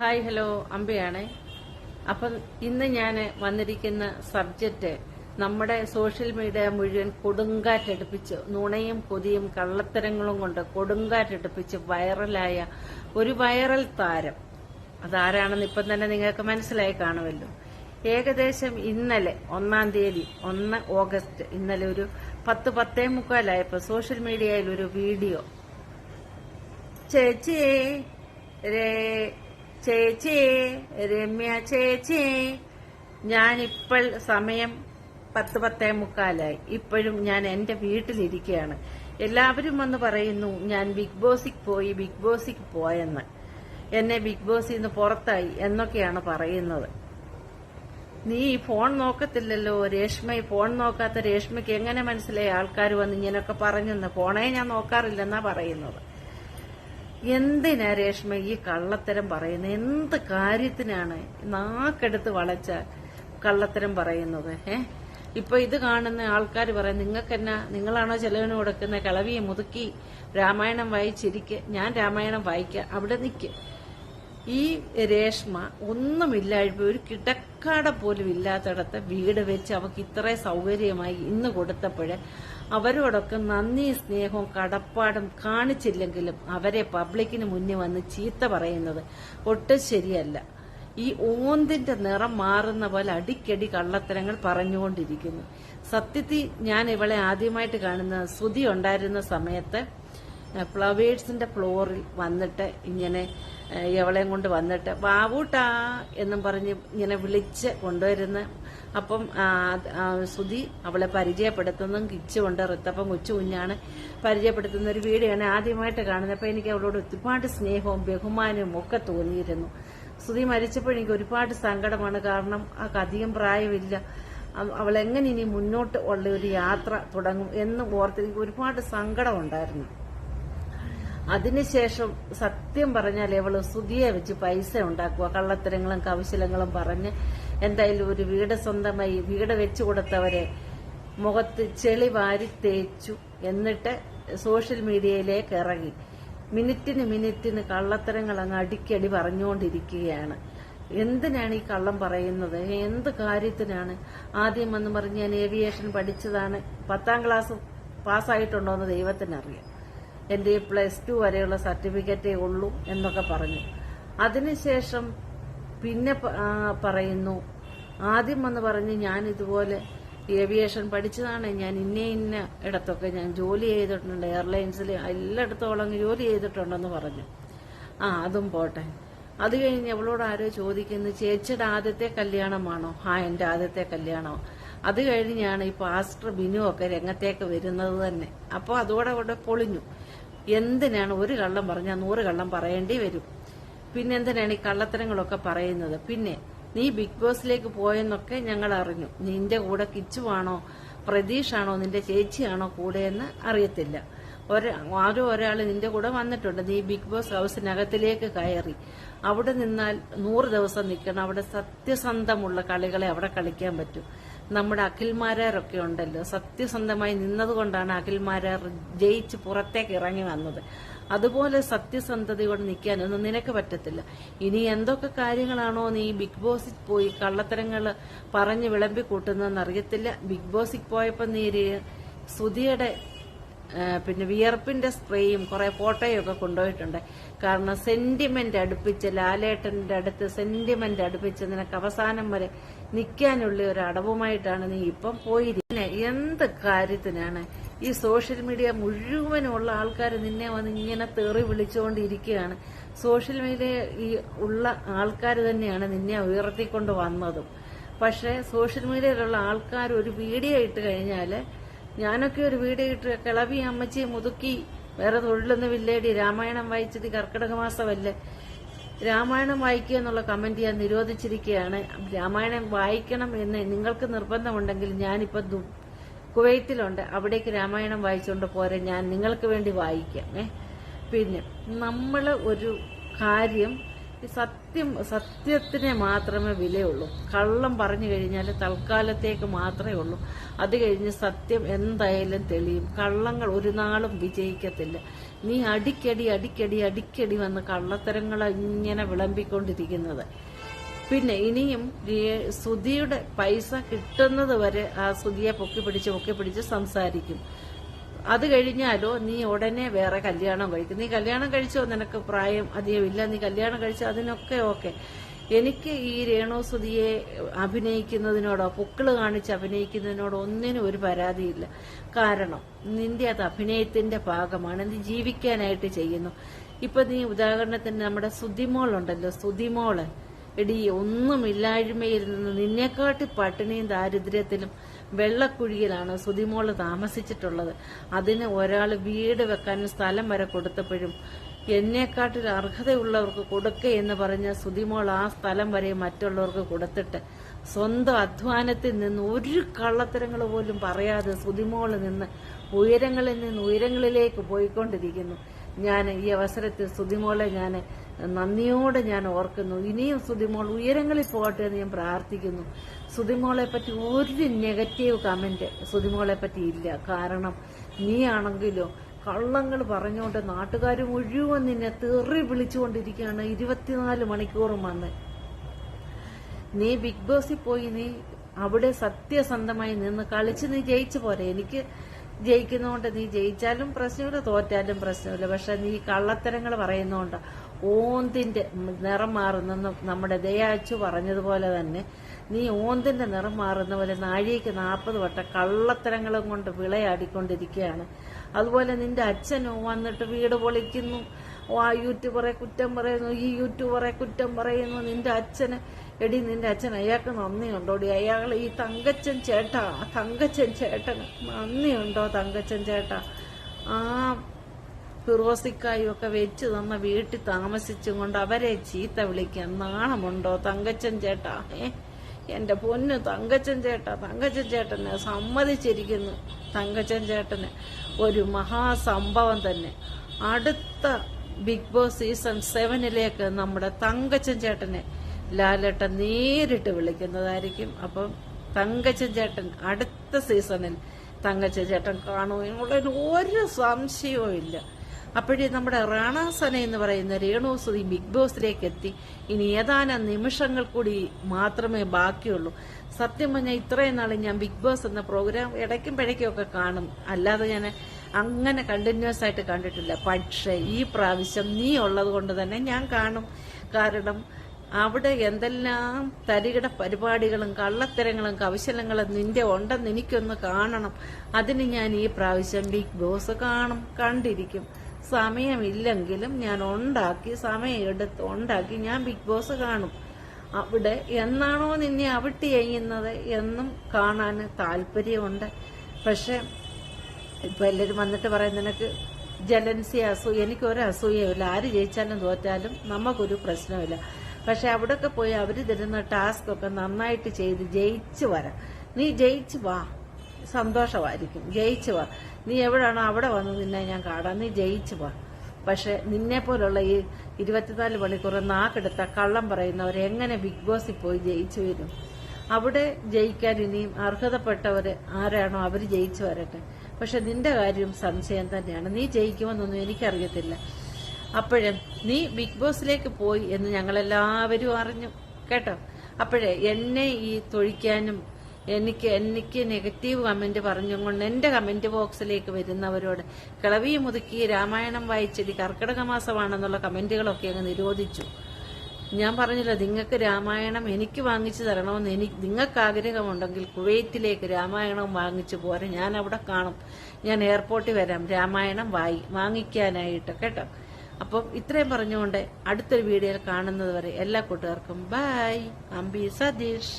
Hi hello. അമ്പയാണേ. അപ്പം ഇന്ന് ഞാൻ വന്നിരിക്കുന്ന സബ്ജക്റ്റ് നമ്മുടെ സോഷ്യൽ മീഡിയ മുഴുവൻ കൊടുങ്കാറ്റെടുപ്പിച്ച് നുണയും കൊതിയും കള്ളത്തരങ്ങളും കൊണ്ട് കൊടുങ്കാറ്റെടുപ്പിച്ച് വൈറലായ ഒരു വൈറൽ താരം. അതാരാണെന്ന് ഇപ്പം തന്നെ നിങ്ങൾക്ക് മനസ്സിലായി കാണുമല്ലോ. ഏകദേശം ഇന്നലെ ഒന്നാം തീയതി ഒന്ന് ഓഗസ്റ്റ് ഇന്നലെ ഒരു പത്ത് പത്തേ മുക്കാലായപ്പോൾ സോഷ്യൽ മീഡിയയിൽ ഒരു വീഡിയോ. ചേച്ചി രേ- ചേച്ചി രമ്യ ചേച്ചി ഞാനിപ്പോൾ സമയം പത്ത് പത്തേ മുക്കാലായി. ഇപ്പോഴും ഞാൻ എന്റെ വീട്ടിലിരിക്കുകയാണ്. എല്ലാവരും വന്ന് പറയുന്നു ഞാൻ ബിഗ് ബോസിൽ പോയി ബിഗ് ബോസിൽ പോയെന്ന്. എന്നെ ബിഗ് ബോസിൽ നിന്ന് പുറത്തായി എന്നൊക്കെയാണ് പറയുന്നത്. നീ ഈ ഫോൺ നോക്കത്തില്ലല്ലോ രേഷ്മ. ഈ ഫോൺ നോക്കാത്ത രേഷ്മയ്ക്ക് എങ്ങനെ മനസ്സിലായി? ആൾക്കാർ വന്ന് ഇങ്ങനെയൊക്കെ പറഞ്ഞെന്ന്. ഫോണേ ഞാൻ നോക്കാറില്ലെന്നാ പറയുന്നത്. എന്തിനാ രേഷ്മ ഈ കള്ളത്തരം പറയുന്നത്? എന്ത് കാര്യത്തിനാണ് നാക്കെടുത്ത് വളച്ച കള്ളത്തരം പറയുന്നത് ഏ ഇപ്പൊ ഇത് കാണുന്ന ആൾക്കാർ പറയാം നിങ്ങൾക്ക് എന്നാ നിങ്ങളാണോ ചെലവിന് കൊടുക്കുന്ന കിളവിയെ മുതുക്കി രാമായണം വായിച്ചിരിക്കെ? ഞാൻ രാമായണം വായിക്കാം അവിടെ നിൽക്ക് ഈ രേഷ്മ ഒന്നുമില്ലായ്മ ഒരു കിടക്കാട പോലും ഇല്ലാത്തടത്ത് വീട് വെച്ച് അവക്ക് ഇത്ര സൗകര്യമായി ഇന്ന് കൊടുത്തപ്പോഴ് അവരോടൊക്കെ നന്ദി സ്നേഹവും കടപ്പാടും കാണിച്ചില്ലെങ്കിലും അവരെ പബ്ലിക്കിന് മുന്നിൽ വന്ന് ചീത്ത പറയുന്നത് ഒട്ടും ശരിയല്ല. ഈ ഓന്തിന്റെ നിറം മാറുന്ന പോലെ അടിക്കടി കള്ളത്തരങ്ങൾ പറഞ്ഞുകൊണ്ടിരിക്കുന്നു. സത്യത്തിൽ ഞാൻ ഇവളെ ആദ്യമായിട്ട് കാണുന്ന ശ്രുതി ഉണ്ടായിരുന്ന സമയത്ത് ഫ്ലവേഴ്സിന്റെ ഫ്ലോറിൽ വന്നിട്ട് ഇങ്ങനെ ഏഹ്, ഇവളെയും കൊണ്ട് വന്നിട്ട് ബാബൂട്ടാ എന്നും പറഞ്ഞ് ഇങ്ങനെ വിളിച്ച് കൊണ്ടുവരുന്ന അപ്പം സുധി അവളെ പരിചയപ്പെടുത്തുന്നതും കിച്ചുകൊണ്ട് റിത്തപ്പം കൊച്ചു കുഞ്ഞാണ് പരിചയപ്പെടുത്തുന്ന ഒരു വീഡിയോ ആണ് ആദ്യമായിട്ട് കാണുന്നത്. അപ്പം എനിക്ക് അവളോട് ഒരുപാട് സ്നേഹവും ബഹുമാനവും ഒക്കെ തോന്നിയിരുന്നു. സുധി മരിച്ചപ്പോൾ എനിക്ക് ഒരുപാട് സങ്കടമാണ്. കാരണം ആ അധികം പ്രായമില്ല അവൾ എങ്ങനെ ഇനി മുന്നോട്ട് ഉള്ള ഒരു യാത്ര തുടങ്ങും എന്ന് ഓർത്ത് എനിക്ക് ഒരുപാട് സങ്കടമുണ്ടായിരുന്നു അതിനുശേഷം സത്യം പറഞ്ഞാൽ ഇവൾ സുതിയെ വെച്ച് പൈസ ഉണ്ടാക്കുക കള്ളത്തരങ്ങളും കൗശലങ്ങളും പറഞ്ഞ് എന്തായാലും ഒരു വീട് സ്വന്തമായി വീട് വെച്ചു കൊടുത്തവരെ മുഖത്ത് ചെളി വാരി തേച്ചു എന്നിട്ട് സോഷ്യൽ മീഡിയയിലേക്ക് ഇറങ്ങി. മിനിറ്റിന് മിനിറ്റിന് കള്ളത്തരങ്ങൾ അങ്ങ് അടിക്കടി പറഞ്ഞുകൊണ്ടിരിക്കുകയാണ്. എന്തിനാണ് ഈ കള്ളം പറയുന്നത്? എന്ത് കാര്യത്തിനാണ്? ആദ്യം വന്ന് പറഞ്ഞ് ഞാൻ ഏവിയേഷൻ പഠിച്ചതാണ്. പത്താം ക്ലാസ് പാസ്സായിട്ടുണ്ടോ എന്ന് ദൈവത്തിനറിയാം. എന്റെ പ്ലസ് ടു വരെയുള്ള സർട്ടിഫിക്കറ്റേ ഉള്ളൂ എന്നൊക്കെ പറഞ്ഞു. അതിനുശേഷം പിന്നെ പറയുന്നു ആദ്യം വന്ന് പറഞ്ഞ് ഞാൻ ഇതുപോലെ ഏവിയേഷൻ പഠിച്ചതാണ്. ഞാൻ ഇന്ന ഇന്ന ഇടത്തൊക്കെ ഞാൻ ജോലി ചെയ്തിട്ടുണ്ട്. എയർലൈൻസിൽ എല്ലായിടത്തോളം ജോലി ചെയ്തിട്ടുണ്ടെന്ന് പറഞ്ഞു. ആ അതും പോട്ടെ. അത് കഴിഞ്ഞ് അവളോട് ആരോ ചോദിക്കുന്നു ചേച്ചിയുടെ ആദ്യത്തെ കല്യാണമാണോ? ആ എന്റെ ആദ്യത്തെ കല്യാണമോ. അത് കഴിഞ്ഞാണ് ഈ പാസ്റ്റർ ബിനു ഒക്കെ രംഗത്തേക്ക് വരുന്നത് തന്നെ. അപ്പോൾ അതോടെ അവിടെ പൊളിഞ്ഞു. എന്തിനാണ് ഒരു കള്ളം പറഞ്ഞാൽ നൂറ് കള്ളം പറയേണ്ടി വരും? പിന്നെ എന്തിനാണ് ഈ കള്ളത്തരങ്ങളൊക്കെ പറയുന്നത്? പിന്നെ നീ ബിഗ് ബോസിലേക്ക് പോയെന്നൊക്കെ ഞങ്ങൾ അറിഞ്ഞു. നിന്റെ കൂടെ കിച്ചുവാണോ പ്രതീഷാണോ നിന്റെ ചേച്ചിയാണോ കൂടെയെന്ന് അറിയത്തില്ല. ഒരു ആരോ ഒരാൾ നിന്റെ കൂടെ വന്നിട്ടുണ്ട്. നീ ബിഗ് ബോസ് ഹൗസിനകത്തിലേക്ക് കയറി. അവിടെ നിന്നാൽ നൂറ് ദിവസം നിൽക്കണം. അവിടെ സത്യസന്ധമുള്ള കളികളെ അവിടെ കളിക്കാൻ പറ്റും. നമ്മുടെ അഖിൽമാരൊക്കെ ഉണ്ടല്ലോ. സത്യസന്ധമായി നിന്നതുകൊണ്ടാണ് അഖിൽമാരാർ ജയിച്ച് പുറത്തേക്ക് ഇറങ്ങി വന്നത്. അതുപോലെ സത്യസന്ധതയോടെ നിൽക്കാനൊന്നും നിനക്ക് പറ്റത്തില്ല. ഇനി എന്തൊക്കെ കാര്യങ്ങളാണോ നീ ബിഗ് ബോസിൽ പോയി കള്ളത്തരങ്ങൾ പറഞ്ഞ് വിളമ്പി കൂട്ടുന്നതെന്ന് അറിയത്തില്ല. ബിഗ് ബോസിൽ പോയപ്പോൾ നീ ഒരു സുധിയുടെ പിന്നെ വിയർപ്പിന്റെ സ്പ്രേയും കുറെ ഫോട്ടോയും ഒക്കെ കൊണ്ടുപോയിട്ടുണ്ട്. കാരണം സെന്റിമെന്റ് അടുപ്പിച്ച് ലാലേട്ടന്റെ അടുത്ത് സെന്റിമെന്റ് അടുപ്പിച്ച് നിനക്ക് അവസാനം വരെ നിൽക്കാനുള്ള ഒരു അടവുമായിട്ടാണ് നീ ഇപ്പം പോയിരിക്കുന്നത് എന്ത് കാര്യത്തിനാണ് ഈ സോഷ്യൽ മീഡിയ മുഴുവനുള്ള ആൾക്കാർ നിന്നെ വന്ന് ഇങ്ങനെ തെറി വിളിച്ചുകൊണ്ടിരിക്കുകയാണ്? സോഷ്യൽ മീഡിയ ഈ ഉള്ള ആൾക്കാർ തന്നെയാണ് നിന്നെ ഉയർത്തിക്കൊണ്ട് വന്നതും. പക്ഷേ സോഷ്യൽ മീഡിയയിലുള്ള ആൾക്കാർ ഒരു വീഡിയോ ഇട്ട് കഴിഞ്ഞാൽ ഞാനൊക്കെ ഒരു വീഡിയോ ഇട്ട് കിളവി അമ്മച്ചിയെ മുതുക്കി വേറെ തൊഴിലൊന്നും ഇല്ലേടി. രാമായണം വായിച്ചത് കർക്കിടക മാസമല്ലേ. രാമായണം വായിക്കുക എന്നുള്ള കമന്റ് ഞാൻ നിരോധിച്ചിരിക്കുകയാണ്. രാമായണം വായിക്കണം എന്ന് നിങ്ങൾക്ക് നിർബന്ധമുണ്ടെങ്കിൽ ഞാനിപ്പോ കുവൈത്തിലുണ്ട്. അവിടേക്ക് രാമായണം വായിച്ചുകൊണ്ട് പോരെ. ഞാൻ നിങ്ങൾക്ക് വേണ്ടി വായിക്കാം. ഏ? പിന്നെ നമ്മൾ ഒരു കാര്യം സത്യം സത്യത്തിനെ മാത്രമേ വിലയുള്ളൂ. കള്ളം പറഞ്ഞു കഴിഞ്ഞാൽ തൽക്കാലത്തേക്ക് മാത്രമേ ഉള്ളൂ. അത് കഴിഞ്ഞ് സത്യം എന്തായാലും തെളിയും. കള്ളങ്ങൾ ഒരു നാളും വിജയിക്കത്തില്ല. നീ അടിക്കടി അടിക്കടി അടിക്കടി വന്ന് കള്ളത്തരങ്ങളെ ഇങ്ങനെ വിളമ്പിക്കൊണ്ടിരിക്കുന്നത്. പിന്നെ ഇനിയും സുധിയുടെ പൈസ കിട്ടുന്നത് വരെ ആ സുധിയെ പൊക്കി പിടിച്ച് പൊക്കി പിടിച്ച് സംസാരിക്കും. അത് കഴിഞ്ഞാലോ നീ ഉടനെ വേറെ കല്യാണം കഴിക്കും. നീ കല്യാണം കഴിച്ചോ? നിനക്ക് പ്രായം അധികമില്ല. നീ കല്യാണം കഴിച്ചോ? അതിനൊക്കെ ഓക്കെ. എനിക്ക് ഈ രേണുസുതിയെ അഭിനയിക്കുന്നതിനോടോ പുക്കിൾ കാണിച്ച് അഭിനയിക്കുന്നതിനോടോ ഒന്നിനും ഒരു പരാതിയില്ല. കാരണം നിന്റെ അത് അഭിനയത്തിന്റെ ഭാഗമാണ്. നീ ജീവിക്കാനായിട്ട് ചെയ്യുന്നു. ഇപ്പൊ നീ ഉദാഹരണത്തിന് നമ്മുടെ സുതിമോളുണ്ടല്ലോ. സുതിമോൾ. എടി ഒന്നുമില്ലായ്മയിൽ നിന്ന് നിന്നെക്കാട്ടി പട്ടിണിയും ദാരിദ്ര്യത്തിലും വെള്ളക്കുഴിയിലാണ് സുതിമോൾ താമസിച്ചിട്ടുള്ളത്. അതിന് ഒരാൾ വീട് വെക്കാനും സ്ഥലം വരെ കൊടുത്തപ്പോഴും എന്നെക്കാട്ടിൽ അർഹതയുള്ളവർക്ക് കൊടുക്കേ എന്ന് പറഞ്ഞ സുതിമോൾ ആ സ്ഥലം വരെ മറ്റുള്ളവർക്ക് കൊടുത്തിട്ട് സ്വന്തം അധ്വാനത്തിൽ നിന്ന് ഒരു കള്ളത്തരങ്ങൾ പോലും പറയാതെ സുതിമോൾ നിന്ന് ഉയരങ്ങളിൽ നിന്ന് ഉയരങ്ങളിലേക്ക് പോയിക്കൊണ്ടിരിക്കുന്നു. ഞാൻ ഈ അവസരത്തിൽ സുതിമോളെ ഞാൻ നന്ദിയോടെ ഞാൻ ഓർക്കുന്നു. ഇനിയും സുതിമോൾ ഉയരങ്ങളിൽ പോകട്ടെ എന്ന് ഞാൻ പ്രാർത്ഥിക്കുന്നു. സുതിമോളെ പറ്റി ഒരു നെഗറ്റീവ് കമന്റ് സുതിമോളെ പറ്റി ഇല്ല. കാരണം നീ ആണെങ്കിലോ കള്ളങ്ങൾ പറഞ്ഞുകൊണ്ട് നാട്ടുകാർ മുഴുവൻ നിന്നെ തെറി വിളിച്ചുകൊണ്ടിരിക്കുകയാണ്. ഇരുപത്തിനാല് മണിക്കൂറും വന്ന്. നീ ബിഗ് ബോസിൽ പോയി നീ അവിടെ സത്യസന്ധമായി നിന്ന് കളിച്ച് നീ ജയിച്ചു പോരെ. എനിക്ക് ജയിക്കുന്നതുകൊണ്ട് നീ ജയിച്ചാലും പ്രശ്നമില്ല തോറ്റാലും പ്രശ്നമില്ല. പക്ഷെ നീ കള്ളത്തരങ്ങൾ പറയുന്നതുകൊണ്ട് ഓന്തിന്റെ നിറം മാറുന്നെന്ന് നമ്മുടെ ദയാച്ചു പറഞ്ഞതുപോലെ തന്നെ നീ ഓന്തിന്റെ നിറം മാറുന്ന പോലെ നാഴികയ്ക്ക് നാൽപ്പത് വട്ടം കള്ളത്തരങ്ങളും കൊണ്ട് വിളയാടിക്കൊണ്ടിരിക്കുകയാണ്. അതുപോലെ നിന്റെ അച്ഛൻ വന്നിട്ട് വീട് പൊളിക്കുന്നു. ആ യൂട്യൂബറെ കുറ്റം പറയുന്നു ഈ യൂട്യൂബറെ കുറ്റം പറയുന്നു. നിന്റെ അച്ഛന് എടി നിന്റെ അച്ഛൻ അയാൾക്ക് നന്ദിയുണ്ടോടി? അയാൾ ഈ തങ്കച്ചൻ ചേട്ടാ തങ്കച്ചൻ ചേട്ടന്. നന്ദിയുണ്ടോ തങ്കച്ചൻ ചേട്ടാ? ആ ഫിറോസിക്കായും ഒക്കെ വെച്ച് തന്ന വീട്ടിൽ താമസിച്ചും കൊണ്ട് അവരെ ചീത്ത വിളിക്കാൻ നാണമുണ്ടോ തങ്കച്ചൻ ചേട്ടാ? ഏ എന്റെ പൊന്ന് തങ്കച്ചൻ ചേട്ടാ തങ്കച്ചൻ ചേട്ടനെ സമ്മതിച്ചിരിക്കുന്നു തങ്കച്ചൻ ചേട്ടന്. ഒരു മഹാസംഭവം തന്നെ. അടുത്ത ബിഗ് ബോസ് സീസൺ സെവനിലേക്ക് നമ്മുടെ തങ്കച്ചൻ ചേട്ടനെ ലാലേട്ടൻ നേരിട്ട് വിളിക്കുന്നതായിരിക്കും. അപ്പം തങ്കച്ചൻ ചേട്ടൻ അടുത്ത സീസണിൽ തങ്കച്ച ചേട്ടൻ കാണുമെന്നുള്ളതിന് ഒരു സംശയവും ഇല്ല. അപ്പോഴേ നമ്മുടെ റാണാസന എന്ന് പറയുന്ന രേണു സുധി ബിഗ് ബോസിലേക്ക് എത്തി ഇനി ഏതാനും നിമിഷങ്ങൾ കൂടി മാത്രമേ ബാക്കിയുള്ളൂ. സത്യം പറഞ്ഞാൽ ഇത്രയും നാൾ ഞാൻ ബിഗ് ബോസ് എന്ന പ്രോഗ്രാം ഇടയ്ക്കും പിഴയ്ക്കും ഒക്കെ കാണും. അല്ലാതെ ഞാൻ അങ്ങനെ കണ്ടിന്യൂസ് ആയിട്ട് കണ്ടിട്ടില്ല. പക്ഷേ ഈ പ്രാവശ്യം നീ ഉള്ളത് കൊണ്ട് തന്നെ ഞാൻ കാണും. കാരണം അവിടെ എന്തെല്ലാം തരികിട പരിപാടികളും കള്ളത്തരങ്ങളും കൗശലങ്ങളും നിന്റെ ഉണ്ടെന്ന് എനിക്കൊന്ന് കാണണം. അതിന് ഞാൻ ഈ പ്രാവശ്യം ബിഗ് ബോസ് കാണും കണ്ടിരിക്കും. സമയമില്ലെങ്കിലും ഞാൻ ഉണ്ടാക്കി സമയം എടുത്ത് ഉണ്ടാക്കി ഞാൻ ബിഗ് ബോസ് കാണും. അവിടെ എന്നാണോ നിന്നെ അവിട്ടി ചെയ്യുന്നത് എന്നും കാണാൻ താല്പര്യമുണ്ട്. പക്ഷെ ഇപ്പൊ എല്ലാവരും വന്നിട്ട് പറയും നിനക്ക് ജലൻസി അസൂയ എനിക്കൊരു അസൂയമില്ല ആര് ജയിച്ചാലും തോറ്റാലും നമുക്കൊരു പ്രശ്നമില്ല പക്ഷെ അവിടെയൊക്കെ പോയി അവർ തരുന്ന ടാസ്ക് ഒക്കെ നന്നായിട്ട് ചെയ്ത് ജയിച്ചു വരാം. നീ ജയിച്ചു വാ. സന്തോഷമായിരിക്കും. ജയിച്ചു വാ. നീ എവിടാണോ അവിടെ വന്ന് നിന്നെ ഞാൻ കാണാം. നീ ജയിച്ചു വാ. പക്ഷെ നിന്നെ പോലുള്ള ഈ ഇരുപത്തിനാല് മണിക്കൂർ നാക്കെടുത്ത കള്ളം പറയുന്നവർ എങ്ങനെ ബിഗ് ബോസിൽ പോയി ജയിച്ചു വരും? അവിടെ ജയിക്കാൻ ഇനിയും അർഹതപ്പെട്ടവര് ആരാണോ അവർ ജയിച്ചു വരട്ടെ. പക്ഷെ നിന്റെ കാര്യം സംശയം തന്നെയാണ്. നീ ജയിക്കുമെന്നൊന്നും എനിക്കറിയത്തില്ല. അപ്പോഴേ നീ ബിഗ് ബോസിലേക്ക് പോയി എന്ന് ഞങ്ങളെല്ലാവരും അറിഞ്ഞു കേട്ടോ? അപ്പോഴേ എന്നെ ഈ തൊഴിക്കാനും എനിക്ക് എനിക്ക് നെഗറ്റീവ് കമന്റ് പറഞ്ഞുകൊണ്ട് എന്റെ കമന്റ് ബോക്സിലേക്ക് വരുന്നവരോട് കിളവി മുതുക്കി രാമായണം വായിച്ചടി കർക്കിടക മാസമാണെന്നുള്ള കമന്റുകളൊക്കെ അങ്ങ് നിരോധിച്ചു. ഞാൻ പറഞ്ഞില്ല നിങ്ങൾക്ക് രാമായണം എനിക്ക് വാങ്ങിച്ചു തരണമെന്ന് എനിക്ക് നിങ്ങൾക്ക് ആഗ്രഹമുണ്ടെങ്കിൽ കുവൈറ്റിലേക്ക് രാമായണം വാങ്ങിച്ചു പോരെ ഞാൻ അവിടെ കാണും. ഞാൻ എയർപോർട്ടിൽ വരാം രാമായണം വായി വാങ്ങിക്കാനായിട്ട് കേട്ടോ? അപ്പം ഇത്രയും പറഞ്ഞുകൊണ്ട് അടുത്തൊരു വീഡിയോയിൽ കാണുന്നത് വരെ എല്ലാ കൂട്ടുകാർക്കും ബൈ അംബി സതീഷ്.